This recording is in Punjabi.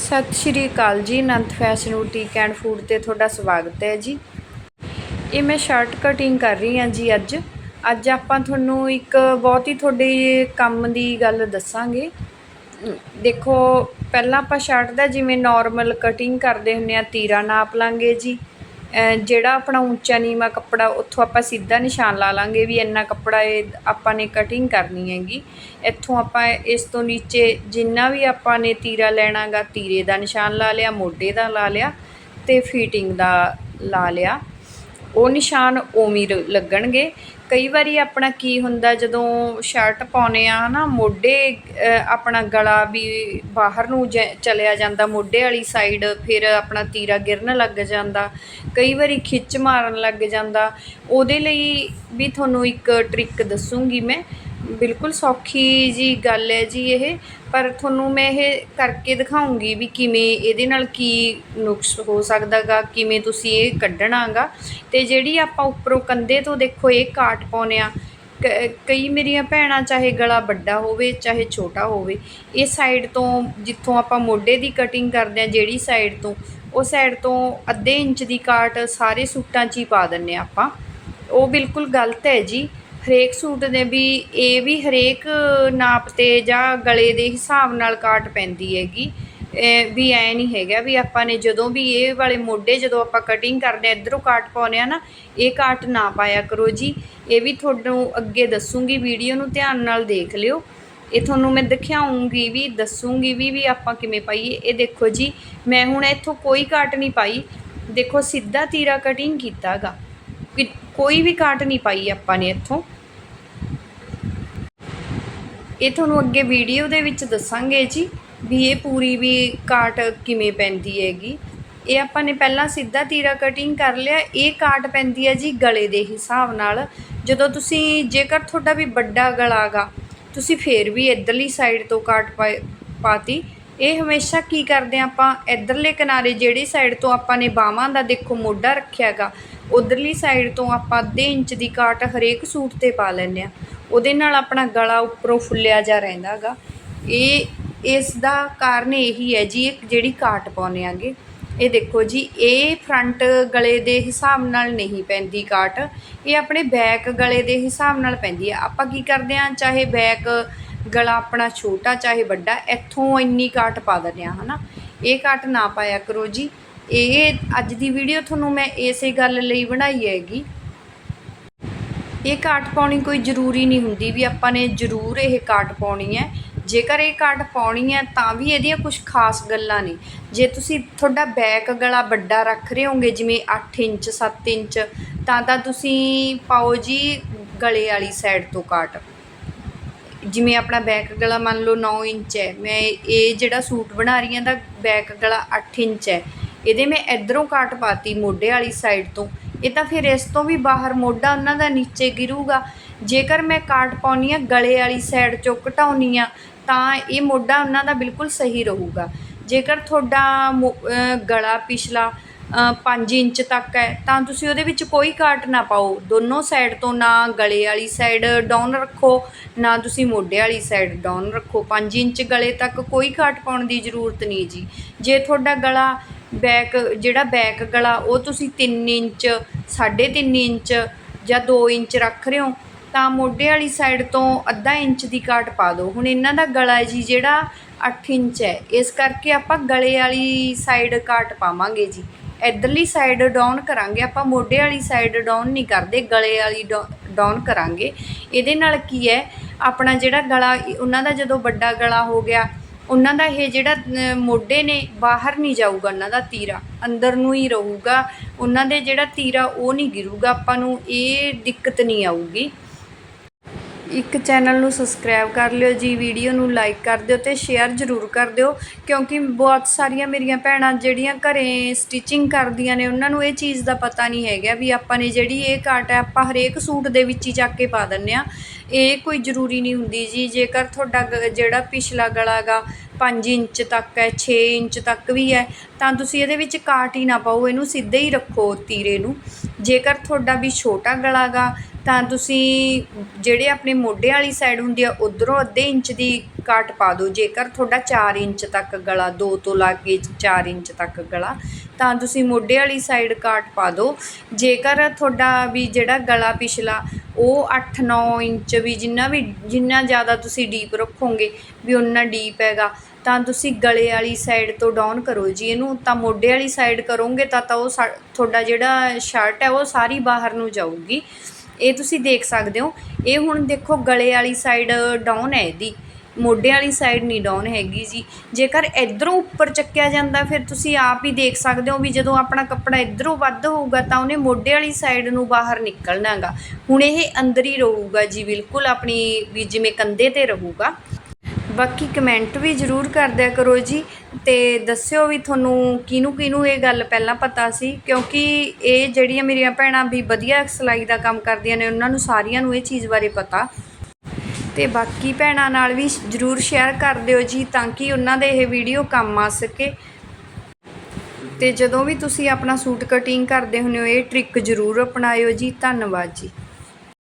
ਸਤਿ ਸ਼੍ਰੀ ਅਕਾਲ ਜੀ, Anant fashion boutique and food ਤੇ ਤੁਹਾਡਾ ਸਵਾਗਤ ਹੈ ਜੀ। ਇਹ ਮੈਂ ਸ਼ਰਟ ਕਟਿੰਗ ਕਰ ਰਹੀ ਹਾਂ ਜੀ ਅੱਜ। ਅੱਜ ਆਪਾਂ ਤੁਹਾਨੂੰ ਇੱਕ ਬਹੁਤ ਹੀ ਤੁਹਾਡੇ ਕੰਮ ਦੀ ਗੱਲ ਦੱਸਾਂਗੇ। ਦੇਖੋ, ਪਹਿਲਾਂ ਆਪਾਂ ਸ਼ਰਟ ਦਾ ਜਿਵੇਂ ਨਾਰਮਲ ਕਟਿੰਗ ਕਰਦੇ ਹੁੰਦੇ ਆ ਤੀਰਾ ਨਾਪ ਲਾਂਗੇ ਜੀ। ਜਿਹੜਾ ਆਪਣਾ ਉੱਚਾ ਨੀਵਾਂ ਕੱਪੜਾ, ਉੱਥੋਂ ਆਪਾਂ ਸਿੱਧਾ ਨਿਸ਼ਾਨ ਲਾ ਲਾਂਗੇ ਵੀ ਇੰਨਾ ਕੱਪੜਾ ਇਹ ਆਪਾਂ ਨੇ ਕਟਿੰਗ ਕਰਨੀ ਹੈਗੀ। ਇੱਥੋਂ ਆਪਾਂ ਇਸ ਤੋਂ ਨੀਚੇ ਜਿੰਨਾ ਵੀ ਆਪਾਂ ਨੇ ਤੀਰਾ ਲੈਣਾਗਾ, ਤੀਰੇ ਦਾ ਨਿਸ਼ਾਨ ਲਾ ਲਿਆ, ਮੋਢੇ ਦਾ ਲਾ ਲਿਆ ਤੇ ਫਿਟਿੰਗ ਦਾ ਲਾ ਲਿਆ। ਉਹ ਨਿਸ਼ਾਨ ਉਵੇਂ ਲੱਗਣਗੇ। ਕਈ ਵਾਰੀ ਆਪਣਾ ਕੀ ਹੁੰਦਾ, ਜਦੋਂ ਸ਼ਰਟ ਪਾਉਨੇ ਆ ਨਾ, ਮੋਢੇ ਆਪਣਾ ਗਲਾ ਵੀ ਬਾਹਰ ਨੂੰ ਜੈ- ਚਲਿਆ ਜਾਂਦਾ, ਮੋਢੇ ਵਾਲੀ ਸਾਈਡ ਫਿਰ ਆਪਣਾ ਤੀਰਾ ਗਿਰਨ ਲੱਗ ਜਾਂਦਾ, ਕਈ ਵਾਰੀ ਖਿੱਚ ਮਾਰਨ ਲੱਗ ਜਾਂਦਾ। ਉਹਦੇ ਲਈ ਵੀ ਤੁਹਾਨੂੰ ਇੱਕ ਟ੍ਰਿਕ ਦੱਸੂਗੀ ਮੈਂ। ਬਿਲਕੁਲ ਸੌਖੀ ਜੀ ਗੱਲ ਹੈ ਜੀ ਇਹ। ਪਰ ਤੁਹਾਨੂੰ ਮੈਂ ਇਹ ਕਰਕੇ ਦਿਖਾਉਂਗੀ ਵੀ ਕਿਵੇਂ ਇਹਦੇ ਨਾਲ ਕੀ ਨੁਕਸ ਹੋ ਸਕਦਾ ਗਾ ਕਿਵੇਂ ਤੁਸੀਂ ਇਹ ਕੱਢਣਾ ਗਾ ਅਤੇ ਜਿਹੜੀ ਆਪਾਂ ਉੱਪਰੋਂ ਕੰਧੇ ਤੋਂ ਦੇਖੋ ਇਹ ਕਾਟ ਪਾਉਂਦੇ ਆ, ਕ- ਕਈ ਮੇਰੀਆਂ ਭੈਣਾਂ ਚਾਹੇ ਗਲਾ ਵੱਡਾ ਹੋਵੇ, ਚਾਹੇ ਛੋਟਾ ਹੋਵੇ, ਇਹ ਸਾਈਡ ਤੋਂ ਜਿੱਥੋਂ ਆਪਾਂ ਮੋਢੇ ਦੀ ਕਟਿੰਗ ਕਰਦੇ ਆ, ਜਿਹੜੀ ਸਾਈਡ ਤੋਂ, ਉਹ ਸਾਈਡ ਤੋਂ ਅੱਧੇ ਇੰਚ ਦੀ ਕਾਟ ਸਾਰੇ ਸੂਟਾਂ 'ਚ ਹੀ ਪਾ ਦਿੰਨੇ ਆ ਆਪਾਂ। ਉਹ ਬਿਲਕੁਲ ਗਲਤ ਹੈ ਜੀ। ਹਰੇਕ ਸੂਟ ਦੇ ਵੀ ਇਹ ਵੀ ਹਰੇਕ ਨਾਪ ਤੇ ਜਾਂ ਗਲੇ ਦੇ ਹਿਸਾਬ ਨਾਲ ਕਾਟ ਪੈਂਦੀ ਹੈਗੀ। ਇਹ ਵੀ ਐ ਨਹੀਂ ਹੈਗਾ ਵੀ ਆਪਾਂ ਨੇ ਜਦੋਂ ਵੀ ਇਹ ਵਾਲੇ ਮੋਢੇ ਜਦੋਂ ਆਪਾਂ ਕਟਿੰਗ ਕਰਦੇ ਆ ਇਧਰੋਂ ਕਾਟ ਪਾਉਂਦੇ ਆ ਨਾ, ਇਹ ਕਾਟ ਨਾ ਪਾਇਆ ਕਰੋ ਜੀ। ਇਹ ਵੀ ਤੁਹਾਨੂੰ ਅੱਗੇ ਦੱਸੂਗੀ, ਵੀਡੀਓ ਨੂੰ ਧਿਆਨ ਨਾਲ ਦੇਖ ਲਿਓ। ਇਹ ਤੁਹਾਨੂੰ ਮੈਂ ਦਿਖਾਉਂਗੀ ਵੀ, ਦੱਸੂਗੀ ਵੀ ਵੀ ਆਪਾਂ ਕਿਵੇਂ ਪਾਈਏ। ਇਹ ਦੇਖੋ ਜੀ, ਮੈਂ ਹੁਣ ਇੱਥੋਂ ਕੋਈ ਕਾਟ ਨਹੀਂ ਪਾਈ। ਦੇਖੋ, ਸਿੱਧਾ ਤੀਰਾ ਕਟਿੰਗ ਕੀਤਾਗਾ। ਕਿ ਕੋਈ ਵੀ ਕਾਟ ਨਹੀਂ ਪਾਈ ਆਪਾਂ ਨੇ ਇੱਥੋਂ। ਇਹ ਤੁਹਾਨੂੰ ਅੱਗੇ ਵੀਡੀਓ ਦੇ ਵਿੱਚ ਦੱਸਾਂਗੇ ਜੀ ਵੀ ਇਹ ਪੂਰੀ ਵੀ ਕਾਟ ਕਿਵੇਂ ਪੈਂਦੀ ਹੈਗੀ। ਇਹ ਆਪਾਂ ਨੇ ਪਹਿਲਾਂ ਸਿੱਧਾ ਤੀਰਾ ਕਟਿੰਗ ਕਰ ਲਿਆ। ਇਹ ਕਾਟ ਪੈਂਦੀ ਹੈ ਜੀ ਗਲੇ ਦੇ ਹਿਸਾਬ ਨਾਲ। ਜਦੋਂ ਤੁਸੀਂ ਜੇਕਰ ਤੁਹਾਡਾ ਵੀ ਵੱਡਾ ਗਲਾ ਗਾ, ਤੁਸੀਂ ਫੇਰ ਵੀ ਇਧਰਲੀ ਸਾਈਡ ਤੋਂ ਕਾਟ ਪਾਏ- ਪਾਤੀ। ਇਹ ਹਮੇਸ਼ਾ ਕੀ ਕਰਦੇ ਹਾਂ ਆਪਾਂ? ਇਧਰਲੇ ਕਿਨਾਰੇ ਜਿਹੜੀ ਸਾਈਡ ਤੋਂ ਆਪਾਂ ਨੇ ਬਾਹਾਂ ਦਾ ਦੇਖੋ ਮੋਢਾ ਰੱਖਿਆਗਾ ਉਧਰਲੀ ਸਾਈਡ ਤੋਂ ਆਪਾਂ ਅੱਧੇ ਇੰਚ ਦੀ ਕਾਟ ਹਰੇਕ ਸੂਟ ਤੇ ਪਾ ਲੈਂਦੇ ਆ ਉਹਦੇ ਨਾਲ ਆਪਣਾ ਗਲਾ ਉੱਪਰੋਂ ਫੁੱਲਿਆ ਜਾ ਰਹਿੰਦਾਗਾ ਇਹ, ਇਸ ਦਾ ਕਾਰਨ ਇਹੀ ਹੈ ਜੀ ਇਹ ਜਿਹੜੀ ਕਾਟ ਪਾਉਂਦੇ ਆਗੇ। ਇਹ ਦੇਖੋ ਜੀ, ਇਹ ਫਰੰਟ ਗਲੇ ਦੇ ਹਿਸਾਬ ਨਾਲ ਨਹੀਂ ਪੈਂਦੀ ਕਾਟ ਇਹ ਆਪਣੇ ਬੈਕ ਗਲੇ ਦੇ ਹਿਸਾਬ ਨਾਲ ਪੈਂਦੀ ਹੈ। ਆਪਾਂ ਕੀ ਕਰਦੇ ਆ ਚਾਹੇ ਬੈਕ ਗਲਾ ਆਪਣਾ ਛੋਟਾ, ਚਾਹੇ ਵੱਡਾ, ਇੱਥੋਂ ਇੰਨੀ ਕਾਟ ਪਾ ਦਿੰਦੇ ਆ ਹਨਾ। ਇਹ ਕਾਟ ਨਾ ਪਾਇਆ ਕਰੋ ਜੀ। ਇਹ ਅੱਜ ਦੀ ਵੀਡੀਓ ਤੁਹਾਨੂੰ ਮੈਂ ਇਸੇ ਗੱਲ ਲਈ ਬਣਾਈ ਹੈਗੀ। ਇਹ ਕਾਟ ਪਾਉਣੀ ਕੋਈ ਜ਼ਰੂਰੀ ਨਹੀਂ ਹੁੰਦੀ ਵੀ ਆਪਾਂ ਨੇ ਜ਼ਰੂਰ ਇਹ ਕਾਟ ਪਾਉਣੀ ਹੈ। ਜੇਕਰ ਇਹ ਕਾਟ ਪਾਉਣੀ ਹੈ ਤਾਂ ਵੀ ਇਹਦੀਆਂ ਕੁਝ ਖਾਸ ਗੱਲਾਂ ਨੇ। ਜੇ ਤੁਸੀਂ ਤੁਹਾਡਾ ਬੈਕ ਗਲਾ ਵੱਡਾ ਰੱਖ ਰਹੇ ਹੋਗੇ ਜਿਵੇਂ 8 ਇੰਚ 7 ਇੰਚ, ਤਾਂ ਤਾਂ ਤੁਸੀਂ ਪਾਓ ਜੀ ਗਲੇ ਵਾਲੀ ਸਾਈਡ ਤੋਂ ਕਾਟ। ਜਿਵੇਂ ਆਪਣਾ ਬੈਕ ਗਲਾ ਮੰਨ ਲਓ 9 ਇੰਚ ਹੈ। ਮੈਂ ਇਹ ਜਿਹੜਾ ਸੂਟ ਬਣਾ ਰਹੀ ਹਾਂ ਦਾ ਬੈਕ ਗਲਾ 8 ਇੰਚ ਹੈ। ਇਹਦੇ ਮੈਂ ਇਧਰੋਂ ਕਾਟ ਪਾਤੀ ਮੋਢੇ ਵਾਲੀ ਸਾਈਡ ਤੋਂ। ਇਹ ਤਾਂ ਫਿਰ ਇਸ ਤੋਂ ਵੀ ਬਾਹਰ ਮੋਢਾ ਉਹਨਾਂ ਦਾ ਨੀਚੇ ਗਿਰੂਗਾ। ਜੇਕਰ ਮੈਂ ਕਾਟ ਪਾਉਣੀ ਆ, ਗਲੇ ਵਾਲੀ ਸਾਈਡ ਚੋਂ ਘਟਾਉਣੀ ਆ, ਤਾਂ ਇਹ ਮੋਢਾ ਉਹਨਾਂ ਦਾ ਬਿਲਕੁਲ ਸਹੀ ਰਹੂਗਾ। ਜੇਕਰ ਤੁਹਾਡਾ ਮੋ- ਗਲਾ ਪਿਛਲਾ 5 ਇੰਚ ਤੱਕ ਹੈ, ਤਾਂ ਤੁਸੀਂ ਉਹਦੇ ਵਿੱਚ ਕੋਈ ਕਾਟ ਨਾ ਪਾਓ। ਦੋਨੋਂ ਸਾਈਡ ਤੋਂ ਨਾ ਗਲੇ ਵਾਲੀ ਸਾਈਡ ਡਾਊਨ ਰੱਖੋ, ਨਾ ਤੁਸੀਂ ਮੋਢੇ ਵਾਲੀ ਸਾਈਡ ਡਾਊਨ ਰੱਖੋ। 5 ਇੰਚ ਗਲੇ ਤੱਕ ਕੋਈ ਕਾਟ ਪਾਉਣ ਦੀ ਜ਼ਰੂਰਤ ਨਹੀਂ ਜੀ। ਜੇ ਤੁਹਾਡਾ ਗਲਾ ਬੈਕ, ਜਿਹੜਾ ਬੈਕ ਗਲਾ, ਉਹ ਤੁਸੀਂ 3 ਇੰਚ 3.5 ਇੰਚ ਜਾਂ 2 ਇੰਚ ਰੱਖ ਰਹੇ ਹੋ, ਤਾਂ ਮੋਢੇ ਵਾਲੀ ਸਾਈਡ ਤੋਂ ਅੱਧਾ ਇੰਚ ਦੀ ਕਾਟ ਪਾ ਦਿਓ। ਹੁਣ ਇਹਨਾਂ ਦਾ ਗਲਾ ਜੀ ਜਿਹੜਾ 8 ਇੰਚ ਹੈ, ਇਸ ਕਰਕੇ ਆਪਾਂ ਗਲੇ ਵਾਲੀ ਸਾਈਡ ਕਾਟ ਪਾਵਾਂਗੇ ਜੀ। ਇਧਰਲੀ ਸਾਈਡ ਡਾਊਨ ਕਰਾਂਗੇ, ਆਪਾਂ ਮੋਢੇ ਵਾਲੀ ਸਾਈਡ ਡਾਊਨ ਨਹੀਂ ਕਰਦੇ, ਗਲੇ ਵਾਲੀ ਡਾਊਨ ਕਰਾਂਗੇ। ਇਹਦੇ ਨਾਲ ਕੀ ਹੈ, ਆਪਣਾ ਜਿਹੜਾ ਗਲਾ, ਉਹਨਾਂ ਦਾ ਜਦੋਂ ਵੱਡਾ ਗਲਾ ਹੋ ਗਿਆ ਉਹਨਾਂ ਦਾ ਇਹ ਜਿਹੜਾ ਮੋਢੇ ਨੇ, ਬਾਹਰ ਨਹੀਂ ਜਾਊਗਾ ਉਹਨਾਂ ਦਾ ਤੀਰਾ। ਅੰਦਰ ਨੂੰ ਹੀ ਰਹੂਗਾ। ਉਹਨਾਂ ਦੇ ਜਿਹੜਾ ਤੀਰਾ, ਉਹ ਨਹੀਂ ਗਿਰੂਗਾ। ਆਪਾਂ ਨੂੰ ਇਹ ਦਿੱਕਤ ਨਹੀਂ ਆਊਗੀ। ਇੱਕ ਚੈਨਲ ਨੂੰ ਸਬਸਕ੍ਰਾਈਬ ਕਰ ਲਿਓ ਜੀ, ਵੀਡੀਓ ਨੂੰ ਲਾਈਕ ਕਰ ਦਿਓ ਤੇ ਸ਼ੇਅਰ ਜ਼ਰੂਰ ਕਰ ਦਿਓ, ਕਿਉਂਕਿ ਬਹੁਤ ਸਾਰੀਆਂ ਮੇਰੀਆਂ ਭੈਣਾਂ ਜਿਹੜੀਆਂ ਘਰੇ ਸਟਿਚਿੰਗ ਕਰਦੀਆਂ ਨੇ, ਉਹਨਾਂ ਨੂੰ ਇਹ ਚੀਜ਼ ਦਾ ਪਤਾ ਨਹੀਂ ਹੈਗਾ ਵੀ ਆਪਾਂ ਨੇ ਜਿਹੜੀ ਇਹ ਕਾਟ ਹੈ, ਆਪਾਂ ਹਰੇਕ ਸੂਟ ਦੇ ਵਿੱਚ ਹੀ ਚੱਕ ਕੇ ਪਾ ਦਿੰਨੇ ਆ ਇਹ ਕੋਈ ਜ਼ਰੂਰੀ ਨਹੀਂ ਹੁੰਦੀ ਜੀ। ਜੇਕਰ ਤੁਹਾਡਾ ਗ- ਜਿਹੜਾ ਪਿਛਲਾ ਗਲਾ ਗਾ 5 ਇੰਚ ਤੱਕ ਹੈ 6 ਇੰਚ ਤੱਕ ਵੀ ਹੈ, ਤਾਂ ਤੁਸੀਂ ਇਹਦੇ ਵਿੱਚ ਕਾਟ ਹੀ ਨਾ ਪਾਓ। ਇਹਨੂੰ ਸਿੱਧੇ ਹੀ ਰੱਖੋ ਤੀਰੇ ਨੂੰ। ਜੇਕਰ ਤੁਹਾਡਾ ਵੀ ਛੋਟਾ ਗਲਾ ਗਾ, ਤਾਂ ਤੁਸੀਂ ਜਿਹੜੇ ਆਪਣੇ ਮੋਢੇ ਵਾਲੀ ਸਾਈਡ ਹੁੰਦੀ ਆ, ਉਧਰੋਂ ਅੱਧੇ ਇੰਚ ਦੀ ਘਾਟ ਪਾ ਦਿਓ। ਜੇਕਰ ਤੁਹਾਡਾ 4 ਇੰਚ ਤੱਕ ਗਲਾ 2 ਤੋਂ ਲਾ ਕੇ 4 ਇੰਚ ਤੱਕ ਗਲਾ, ਤਾਂ ਤੁਸੀਂ ਮੋਢੇ ਵਾਲੀ ਸਾਈਡ ਘਾਟ ਪਾ ਦਿਓ। ਜੇਕਰ ਤੁਹਾਡਾ ਵੀ ਜਿਹੜਾ ਗਲਾ ਪਿਛਲਾ, ਉਹ 8-9 ਇੰਚ ਵੀ ਜਿੰਨਾ ਵੀ, ਜਿੰਨਾ ਜ਼ਿਆਦਾ ਤੁਸੀਂ ਡੀਪ ਰੱਖੋਗੇ ਵੀ ਉਨਾ ਡੀਪ ਹੈਗਾ, ਤਾਂ ਤੁਸੀਂ ਗਲੇ ਵਾਲੀ ਸਾਈਡ ਤੋਂ ਡਾਊਨ ਕਰੋ ਜੀ। ਇਹਨੂੰ ਤਾਂ ਮੋਢੇ ਵਾਲੀ ਸਾਈਡ ਕਰੋਗੇ ਤਾਂ ਤਾਂ ਉਹ ਸਾ- ਤੁਹਾਡਾ ਜਿਹੜਾ ਸ਼ਰਟ ਹੈ, ਉਹ ਸਾਰੀ ਬਾਹਰ ਨੂੰ ਜਾਊਗੀ। ਇਹ ਤੁਸੀਂ ਦੇਖ ਸਕਦੇ ਹੋ। ਇਹ ਹੁਣ ਦੇਖੋ ਗਲੇ ਵਾਲੀ ਸਾਈਡ ਡਾਊਨ ਹੈ ਇਹਦੀ। ਮੋਢੇ ਵਾਲੀ ਸਾਈਡ ਨਹੀਂ ਡਾਊਨ ਹੈਗੀ ਜੀ। ਜੇਕਰ ਇਧਰੋਂ ਉੱਪਰ ਚੱਕਿਆ ਜਾਂਦਾ, ਫਿਰ ਤੁਸੀਂ ਆਪ ਹੀ ਦੇਖ ਸਕਦੇ ਹੋ ਵੀ ਜਦੋਂ ਆਪਣਾ ਕੱਪੜਾ ਇਧਰੋਂ ਵੱਧ ਹੋਊਗਾ, ਤਾਂ ਉਹਨੇ ਮੋਢੇ ਵਾਲੀ ਸਾਈਡ ਨੂੰ ਬਾਹਰ ਨਿਕਲਣਾਗਾ। ਹੁਣ ਇਹ ਅੰਦਰ ਹੀ ਰਹੂਗਾ ਜੀ, ਬਿਲਕੁਲ ਆਪਣੀ ਵੀ ਜਿਵੇਂ ਕੰਧੇ ਤੇ ਰਹੂਗਾ। ਬਾਕੀ ਕਮੈਂਟ ਵੀ ਜ਼ਰੂਰ ਕਰ ਦਿਆ ਕਰੋ ਜੀ, ਤੇ ਦੱਸਿਓ ਵੀ ਤੁਹਾਨੂੰ ਕਿਹਨੂੰ ਕਿਹਨੂੰ ਇਹ ਗੱਲ ਪਹਿਲਾਂ ਪਤਾ ਸੀ? ਕਿਉਂਕਿ ਇਹ ਜਿਹੜੀਆਂ ਮੇਰੀਆਂ ਭੈਣਾਂ ਵੀ ਵਧੀਆ ਸਿਲਾਈ ਦਾ ਕੰਮ ਕਰਦੀਆਂ ਨੇ, ਉਹਨਾਂ ਨੂੰ ਸਾਰੀਆਂ ਨੂੰ ਇਹ ਚੀਜ਼ ਬਾਰੇ ਪਤਾ। ਤੇ ਬਾਕੀ ਭੈਣਾਂ ਨਾਲ ਵੀ ਜ਼ਰੂਰ ਸ਼ੇਅਰ ਕਰ ਦਿਓ ਜੀ ਤਾਂ ਕਿ ਉਹਨਾਂ ਦੇ ਇਹ ਵੀਡੀਓ ਕੰਮ ਆ ਸਕੇ। ਤੇ ਜਦੋਂ ਵੀ ਤੁਸੀਂ ਆਪਣਾ ਸੂਟ ਕਟਿੰਗ ਕਰਦੇ ਹੁੰਦੇ ਹੋ, ਇਹ ਟ੍ਰਿਕ ਜ਼ਰੂਰ ਅਪਣਾਇਓ ਜੀ। ਧੰਨਵਾਦ ਜੀ।